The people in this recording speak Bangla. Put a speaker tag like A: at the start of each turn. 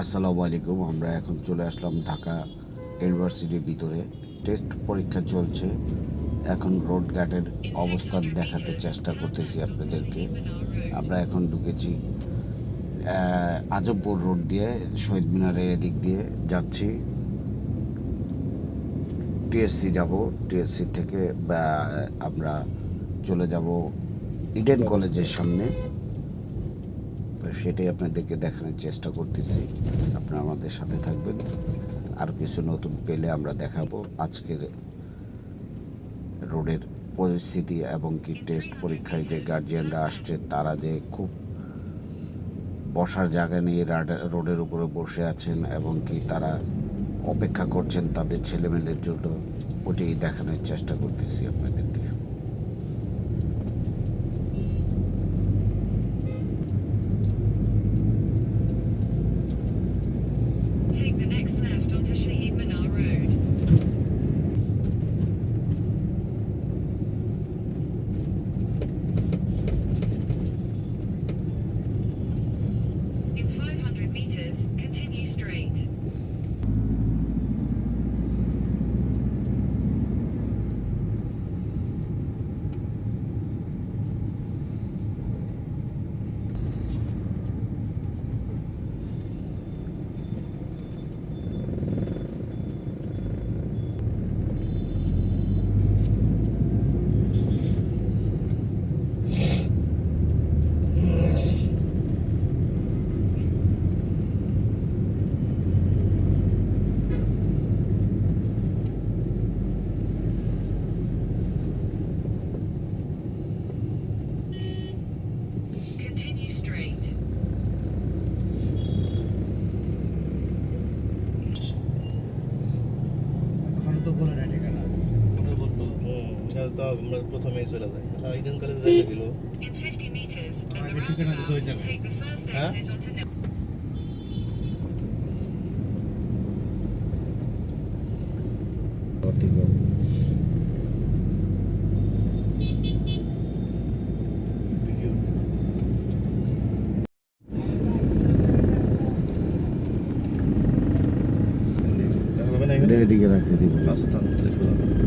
A: আসসালামু আলাইকুম, আমরা এখন চলে আসলাম ঢাকা ইউনিভার্সিটির ভিতরে। টেস্ট পরীক্ষা চলছে। এখন রোড ঘাটের অবস্থান দেখাতে চেষ্টা করতেছি আপনাদেরকে। আমরা এখন ঢুকেছি আজবপুর রোড দিয়ে, শহীদ মিনারের এদিক দিয়ে যাচ্ছি। টিএসসি যাব, টিএসসি থেকে আমরা চলে যাব ইডেন কলেজের সামনে। তো সেটাই আপনাদেরকে দেখানোর চেষ্টা করতেছি। আপনারা আমাদের সাথে থাকবেন। আর কিছু নতুন পেলে আমরা দেখাবো আজকের রোডের পরিস্থিতি এবং কি টেস্ট পরীক্ষায় যে গার্জিয়ানরা আসছে, তারা যে খুব বসার জায়গা নিয়ে রাডা- রোডের উপরে বসে আছেন এবং কি তারা অপেক্ষা করছেন তাদের ছেলেমেয়েদের জন্য, ওটাই দেখানোর চেষ্টা করতেছি আপনাদেরকে।
B: Left onto Shahid Minar Road. Straight.
C: তো আমরা বলব
D: হুম, তো আমরা প্রথমেই চলে যাই ইডেন কলেজে যাই গেল
B: In 50 meters, in
C: আগে ঠিকানা দিতে হয়ে যাবে।
B: take the first
D: হ্যাঁ?
B: exit
D: না এখানে
A: এদিকে রাখতে দিব
D: শুরু হবে